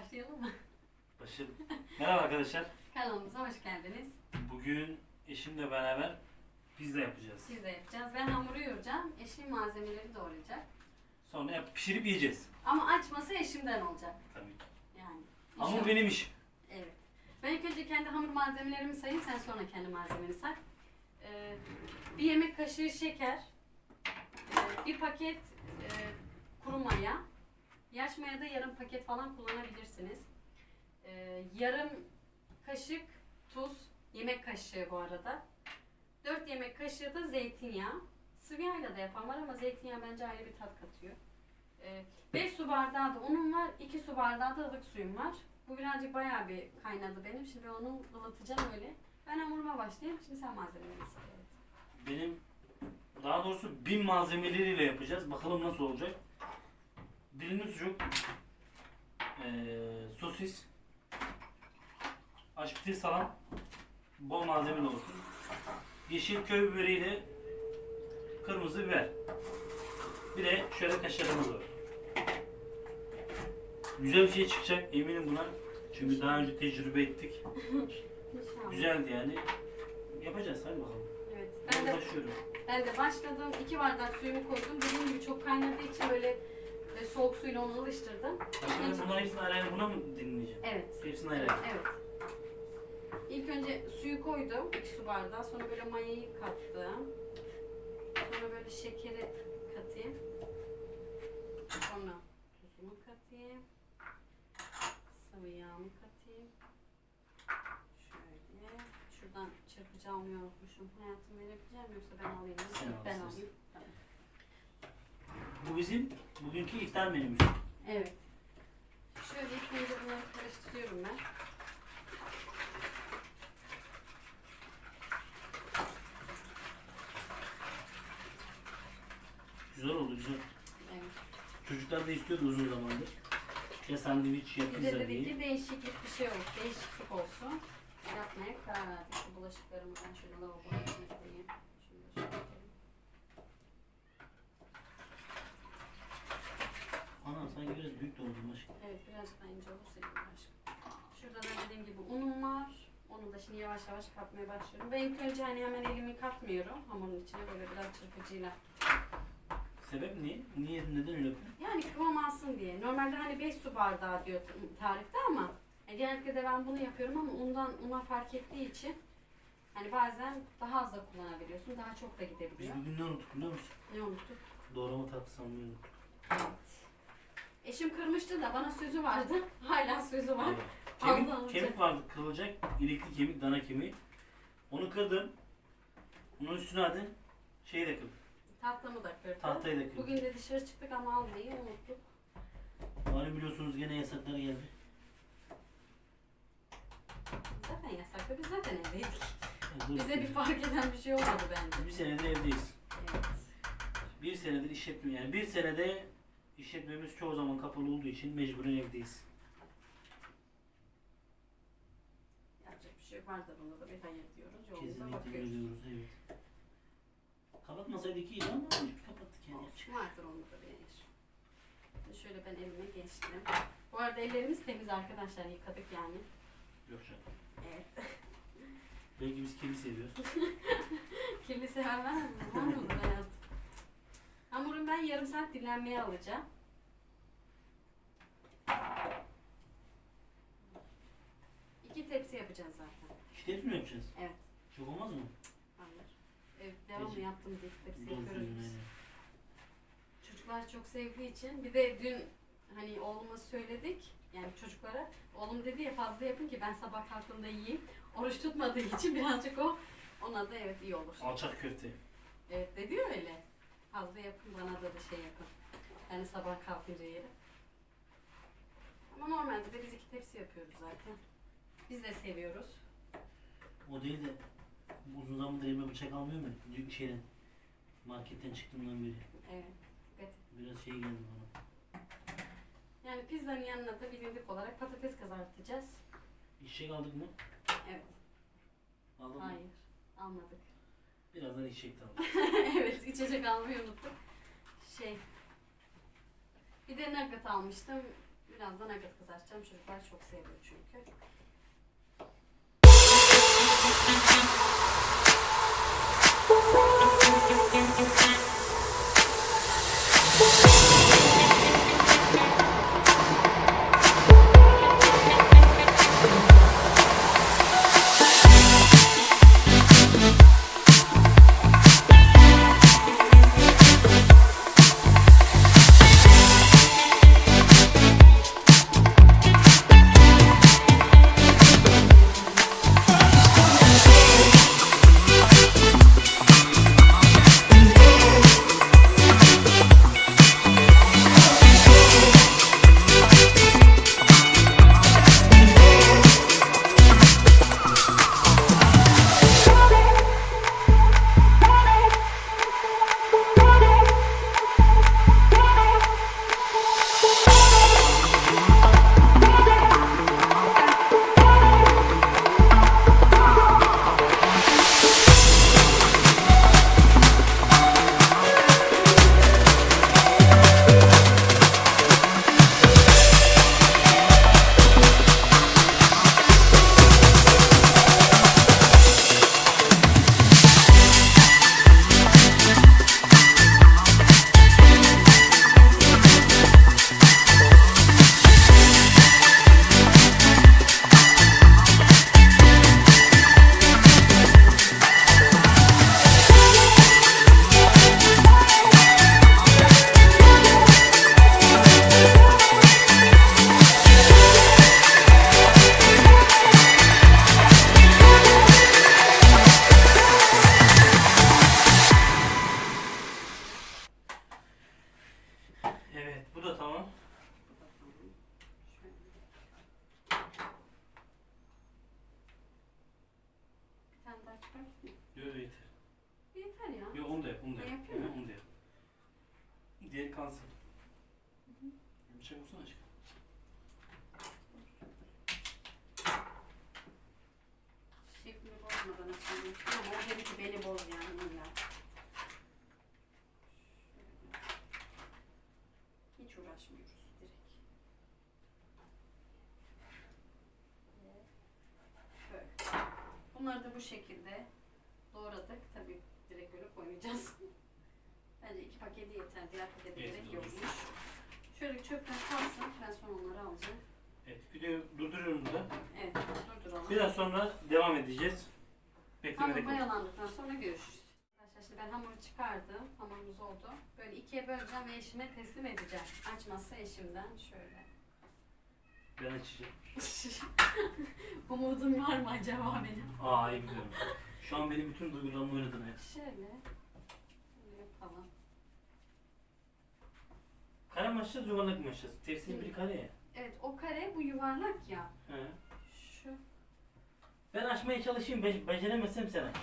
Başlayalım mı? Başım. Merhaba arkadaşlar. Kanalımıza hoş geldiniz. Bugün eşimle beraber pizza yapacağız. Siz de yapacağız. Ben hamuru yoğuracağım. Eşim malzemeleri doğrayacak. Sonra yap- pişirip yiyeceğiz. Ama açması eşimden olacak. Tabii. Yani. Hamur İnşallah. benim işim. Evet. Ben ilk önce kendi hamur malzemelerimi sayayım. Sen sonra kendi malzemeni say. Ee, bir yemek kaşığı şeker. ee, bir paket e, kuru maya. Yaş maya da yarım paket falan kullanabilirsiniz. Ee, yarım kaşık tuz. Yemek kaşığı bu arada. 4 yemek kaşığı da zeytinyağı. Sıvı yağıyla da yapan var ama zeytinyağı bence ayrı bir tat katıyor. 5 su bardağı da unum var. 2 su bardağı da ılık suyum var. Bu birazcık bayağı bir kaynadı benim. Şimdi onu ılıtacağım öyle. Ben hamuruma başlayayım. Şimdi sen malzemeleri. Evet. Benim daha doğrusu bin malzemeleriyle yapacağız. Bakalım nasıl olacak. Dilimli sucuk, eee sosis, aşpiti salam, bol malzemeli olsun. Yeşil köy biberiyle kırmızı biber. Bir de şöyle kaşarımız var. Güzel bir şey çıkacak eminim buna. Çünkü daha önce tecrübe ettik. Güzeldi yani. Yapacağız hadi bakalım. Evet. Ben de, başlıyorum. ben de başladım. 2 bardak suyumu koydum. Dediğim gibi çok kaynadığı için böyle e, soğuk suyla onu alıştırdım. Şimdi bunların hepsini ayrı ayrı buna mı dinleyeceğim? Evet. Hepsini ayrı ayrı. Evet. İlk önce suyu koydum. 2 su bardağı. Sonra böyle mayayı kattım. Sonra böyle şekeri katayım. Sonra tuzumu katayım. Sıvı yağımı katayım. Şöyle. Şuradan çırpıcı almayı unutmuşum. Hayatım verebileceğim yoksa ben alayım. Sen ben alayım. Bu bizim bugünkü iftar menümüz. Evet. Şöyle ilk önce bunları karıştırıyorum ben. Güzel oldu güzel. Evet. Çocuklar da istiyordu uzun zamandır. Ya sandviç ya Bir de pizza dedik diye. ki değişiklik bir şey olsun, değişiklik olsun. Yapmaya karar verdik. Bu bulaşıklarımı ben şöyle lavaboya içine koyayım. Şunu da şöyle koyayım. Ana sanki oldun aşkım. Evet birazcık daha ince olursa iyi olur aşkım. Şurada da dediğim gibi unum var. Onu da şimdi yavaş yavaş katmaya başlıyorum. Ben ilk önce hani hemen elimi katmıyorum hamurun içine böyle biraz çırpıcıyla. Sebep ne? Niye neden öyle yapıyorsun? Yani kıvam alsın diye. Normalde hani 5 su bardağı diyor tarifte ama e, genellikle de ben bunu yapıyorum ama undan una fark ettiği için hani bazen daha az da kullanabiliyorsun. Daha çok da Biz gidebiliyor. bugün ne unuttuk biliyor musun? Ne unuttuk? Doğrama tatlısı unuttuk. Evet. Eşim kırmıştı da bana sözü vardı. Hala sözü var. Kemik, Allah kemik vardı kırılacak. İlikli kemik, dana kemiği. Onu kırdım. Onun üstüne hadi şeyi de kırdım. Tahtamı da kırdı. Tahtayı da kırdım. Bugün de dışarı çıktık ama almayı unuttuk. Malum biliyorsunuz gene yasaklar geldi. Zaten yasaklı. Biz zaten evdeydik. Dur. Bize bir fark eden bir şey olmadı bence. Bir senedir evdeyiz. Evet. Bir senedir işletme yani bir senede işletmemiz çoğu zaman kapalı olduğu için mecburen evdeyiz. Yapacak bir şey yok. Vardır bunda da bir hayır diyoruz. Yolumuza Kesinlikle bakıyoruz. biliyoruz evet. Kapatmasaydık iyiydi ama kapattık yani. Olsun, vardır onda da bir hayır. Şöyle ben elime geçtim. Bu arada ellerimiz temiz arkadaşlar. Yıkadık yani. Yok canım. Evet. Belki biz kirli seviyoruz. Kirli seven var mı? Var mıdır hayatım? Hamurum ben yarım saat dinlenmeye alacağım. İki tepsi yapacağız zaten. İşte hepsini mi yapacağız? Evet. Çok olmaz mı? Hayır. Evet, devamlı Peki. yaptığımız iki tepsi Doğru yapıyoruz biz. Çocuklar çok sevdiği için bir de dün hani oğluma söyledik yani çocuklara oğlum dedi ya fazla yapın ki ben sabah kalktığımda yiyeyim. Oruç tutmadığı için birazcık o ona da evet iyi olur. Alçak köfte. Evet dedi ya öyle. Fazla yapın bana da bir şey yapın. Yani sabah kalkınca yerim. Ama normalde de biz iki tepsi yapıyoruz zaten. Biz de seviyoruz. O değil de uzun zamandır elime bıçak almıyor mu? Büyük şeyden. Marketten çıktığımdan beri. Evet. dikkat et. Biraz şey geldi bana. Yani pizzanın yanına da bilindik olarak patates kızartacağız. İçecek aldık mı? Evet. Aldık mı? Hayır. Almadık. Birazdan içecek aldık. evet içecek almayı unuttum. Şey. Bir de nugget almıştım. Birazdan nugget kızartacağım. Çocuklar çok seviyor çünkü. Evet Ki beni boz yani illa. Hiç uğraşmıyoruz direkt. Böyle. Bunları da bu şekilde doğradık. Tabii direkt böyle koymayacağız. Bence iki paketi yeter. Diğer pakete Evet, gerek yokmuş. Şöyle çöpten kalsın. Ben sonra onları alacağım. Evet videoyu durduruyorum burada. Evet, durduralım. Biraz sonra devam edeceğiz. Beklemede Hamur mayalandıktan sonra görüşürüz. Arkadaşlar şimdi ben hamuru çıkardım. Hamurumuz oldu. Böyle ikiye böleceğim ve eşime teslim edeceğim. Açmazsa eşimden şöyle. Ben açacağım. Umudum var mı acaba benim? Aa iyi biliyorum. Şu an benim bütün duygularımı oynadın. Şöyle. Şöyle yapalım. Kare mi açacağız yuvarlak mı açacağız? Tepsinin biri kare ya. Evet o kare bu yuvarlak ya. He. Ben açmaya çalışayım. Be beceremezsem sen aç.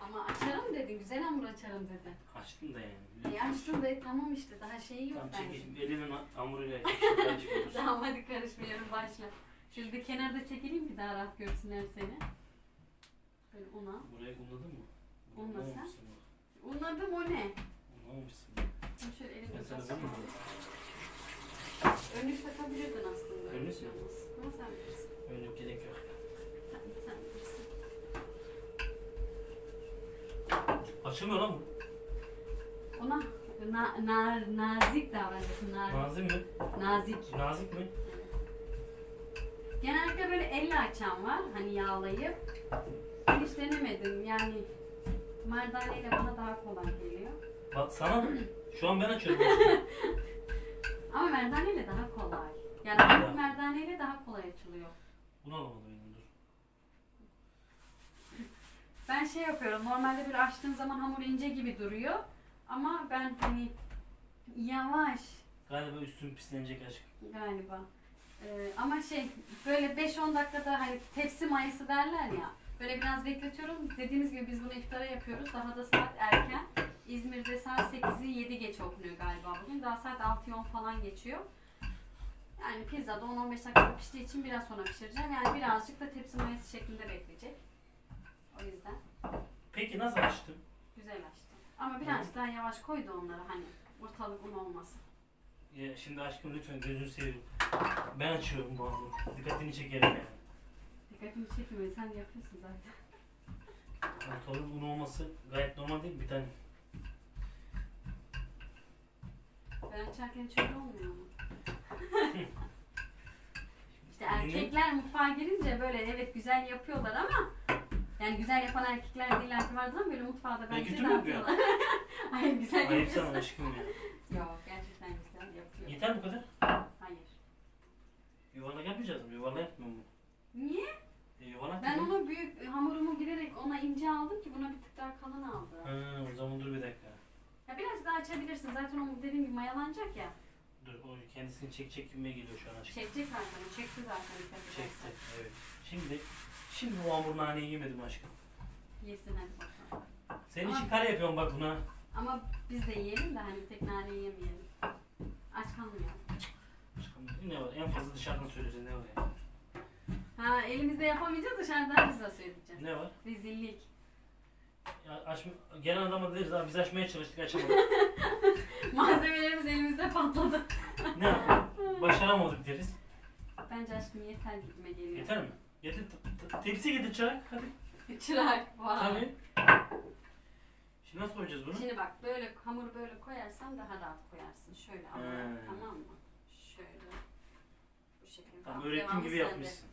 Ama açarım dedin. Güzel hamur açarım dedin. Açtım da yani. E açtım da tamam işte daha şeyi yok Tamam bence. çekeyim. Elimin ha- hamuruyla olur. Tamam hadi karışmayalım başla. Şöyle bir kenarda çekileyim ki daha rahat görsünler seni. Böyle una. Buraya unladın mı? Unla sen. Unlamamışsın bak. Unladım o ne? Unlamamışsın. Şimdi şöyle Ben elimle sana? Önlük takabilirdin aslında. Önlük. Ama sen bilirsin. Öyle gerek yok. Sen, sen bilirsin. Açılmıyor lan bu. Ona na, nar, nazik davranıyorsun. Nar, Nazik mi? nazik. Nazik mi? Genellikle böyle elle açan var. Hani yağlayıp. Ben hiç denemedim. Yani merdaneyle bana daha kolay geliyor. Bak sana mı? Şu an ben açıyorum. Ama merdaneyle daha kolay. Yani merdaneyle daha kolay açılıyor. Bunu alamadım benim dur. Ben şey yapıyorum. Normalde böyle açtığım zaman hamur ince gibi duruyor. Ama ben hani yavaş Galiba üstüm pislenecek aşkım. galiba. Ee, ama şey böyle 5-10 dakikada hani tepsi mayası derler ya. Böyle biraz bekletiyorum. Dediğimiz gibi biz bunu iftara yapıyoruz. Daha da saat erken. İzmir'de saat 8'i 7 geç okunuyor galiba bugün. Daha saat 6'yı 10 falan geçiyor. Yani pizza da 10-15 dakika piştiği için biraz sonra pişireceğim. Yani birazcık da tepsi mayası şeklinde bekleyecek. O yüzden Peki nasıl açtın? güzel açtım. Ama birazcık daha yavaş koy da onları hani ortalık un olmasın. Ya şimdi aşkım lütfen gözünü seveyim. Ben açıyorum bu hamuru. Dikkatini çekerim yani. Dikkatimi çekmiyor. Sen yapıyorsun zaten. Ortalığın un olması gayet normal değil mi? Bir tane. Ben açarken hiç öyle olmuyor ama. işte erkekler mutfağa girince böyle evet güzel yapıyorlar ama yani güzel yapan erkekler de illaki vardır ama böyle mutfağa da bence kötü de mü yapıyor? yapıyorlar. Hayır güzel Ayıp sana yapıyorsun. aşkım ya. Yok gerçekten güzel yapıyor. Yeter bu kadar. Hayır. Yuvarlak yapmayacağız mı? Yuvarlak yapmıyor mu? Niye? E, yuvarlak Ben dedim. onu büyük hamurumu girerek ona ince aldım ki buna bir tık daha kalın aldım. Ha, o zaman dur bir dakika. Ya biraz daha açabilirsin. Zaten o dediğim gibi mayalanacak ya. Dur o kendisini çek çek geliyor şu an aşkım. Çekecek zaten. O çekti zaten. Çekti. Evet. Şimdi şimdi bu hamur naneyi yemedim aşkım. Yesin hadi bakalım. Senin Ama- için kare yapıyorum bak buna. Ama biz de yiyelim de hani tek nane yemeyelim. Aç kalmayalım. Aşkım ne var? En fazla dışarıdan söyleyeceğiz ne var ya? Ha elimizde yapamayacağız dışarıdan pizza söyleyeceğiz. Ne var? Rezillik. Ya açma, gelen adama deriz abi biz açmaya çalıştık açamadık. Malzemelerimiz elimizde patladı. ne yapalım? Başaramadık deriz. Bence aşkım yeter gitme geliyor. Yeter mi? Getir t- t- tepsi getir çay hadi. Çırak. Vay. Tabii. Şimdi nasıl koyacağız bunu? Şimdi bak böyle hamuru böyle koyarsan daha rahat koyarsın. Şöyle ama He. tamam mı? Şöyle. Bu şekilde. Tamam Al, öğrettiğim devamı gibi sende. yapmışsın.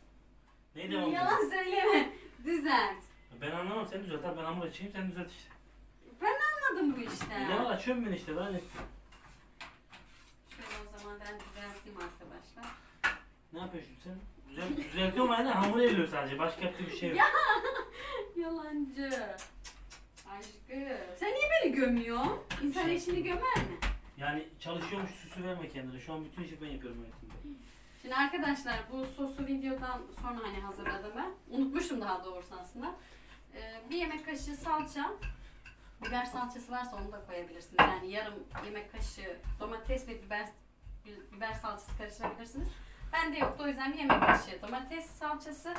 Neyi devam ediyorsun? Yalan söyleme. Düzelt. Ben anlamam sen düzelt abi ben hamur açayım sen düzelt işte. Anladım bu. Ne var açıyorum ben işte daha ne istiyorsun? Şöyle o zaman ben düzelteyim arkadaşlar. Ne yapıyorsun sen? Düzelt, düzeltiyorum yani hamur eliyor sadece başka yaptığı bir şey yok. Ya. Yalancı. Aşkım. Sen niye beni gömüyorsun? İnsan eşini gömer mi? Yani çalışıyormuş süsü verme kendine. Şu an bütün işi ben yapıyorum öğretimde. Şimdi arkadaşlar bu sosu videodan sonra hani hazırladım ben. Unutmuştum daha doğrusu aslında. Ee, bir yemek kaşığı salça. Biber salçası varsa onu da koyabilirsiniz. Yani yarım yemek kaşığı domates ve biber biber salçası karıştırabilirsiniz. Bende yoktu o yüzden bir yemek kaşığı domates salçası.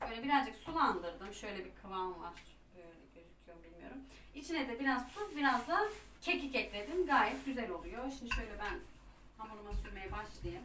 Böyle birazcık sulandırdım. Şöyle bir kıvam var. Böyle gözüküyor bilmiyorum. İçine de biraz tuz, biraz da kekik ekledim. Gayet güzel oluyor. Şimdi şöyle ben hamuruma sürmeye başlayayım.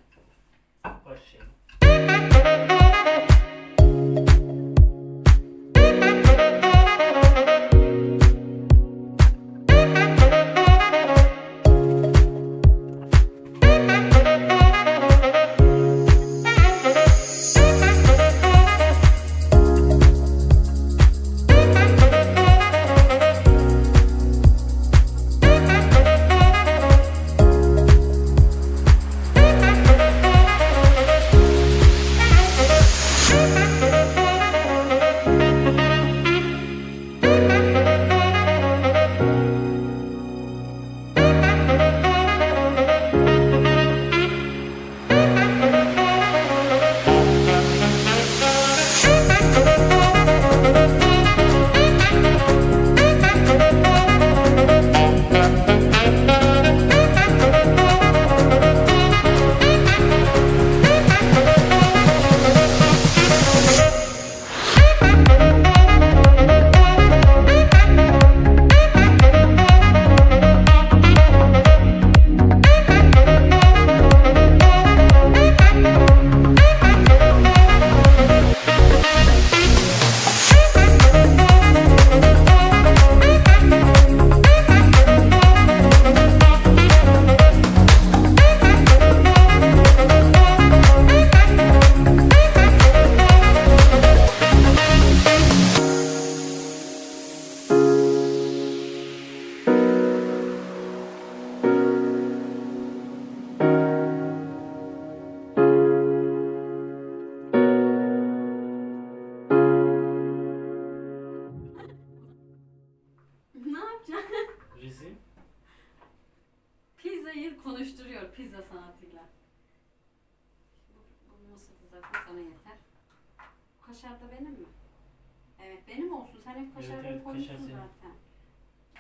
Evet, kaşarları evet, koymuşsun kaşar senin. zaten.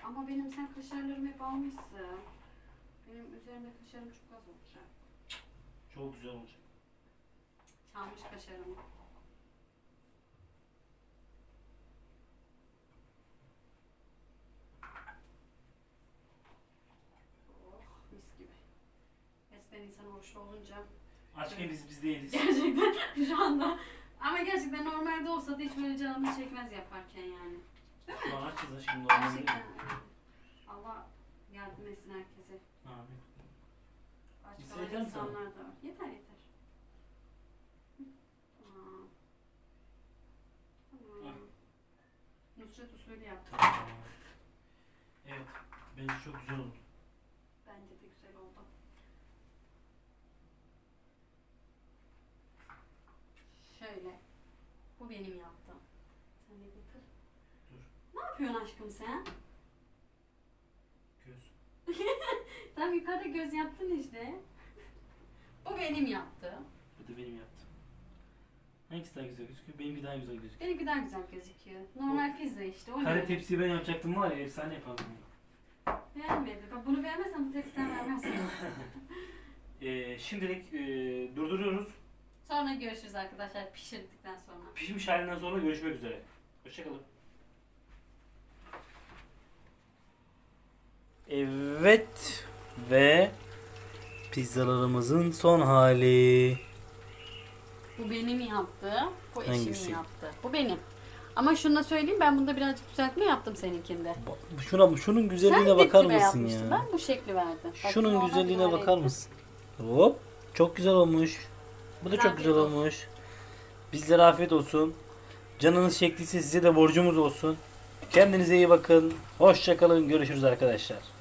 Ama benim sen kaşarlarımı hep almışsın. Benim üzerimde kaşarım çok az olacak. Çok güzel olacak. Çalmış kaşarımı. Oh mis gibi. Eskiden insan oruçlu olunca Açken biz biz değiliz. Gerçekten şu anda. Ama gerçekten normalde olsa da hiç böyle canımız çekmez yaparken yani. Şu an açız da şimdi olmaz değil Gerçekten. mi? Allah yardım etsin herkese. Amin. Biz kalan yeter mi insanlar da var. Yeter yeter. Tamam. Tamam. Nusret usulü yaptım. Evet. Bence çok güzel oldu. Bence de güzel oldu. Şöyle. Bu benim yaptığım. Sen de getir. Dur. Ne yapıyorsun aşkım sen? Göz. Tam yukarıda göz yaptın işte. Bu benim yaptığım. Bu da benim yaptım. Hangisi daha güzel gözüküyor? Benimki daha güzel gözüküyor. Benimki daha güzel gözüküyor. Normal pizza işte. O Kare tepsiyi ben yapacaktım var ya efsane yapardım. Beğenmedi. Bak bunu beğenmezsen bu tepsiden vermezsin. Ee, şimdilik e, durduruyoruz. Sonra görüşürüz arkadaşlar pişirdikten sonra. Pişmiş halinden sonra görüşmek üzere. Hoşçakalın. Evet ve pizzalarımızın son hali. Bu benim yaptığım. Bu eşimin Hangisi? yaptı. Bu benim. Ama şunu da söyleyeyim ben bunda birazcık düzeltme yaptım seninkinde. Şuna şunun güzelliğine Sen bakar dip dibe mısın yapmıştın. ya? Ben bu şekli verdim. Bak, Şunun güzelliğine bakar ettim. mısın? Hop. Çok güzel olmuş. Bu da çok güzel olmuş. Bizlere afiyet olsun. Canınız çektiyse size de borcumuz olsun. Kendinize iyi bakın. Hoşçakalın. Görüşürüz arkadaşlar.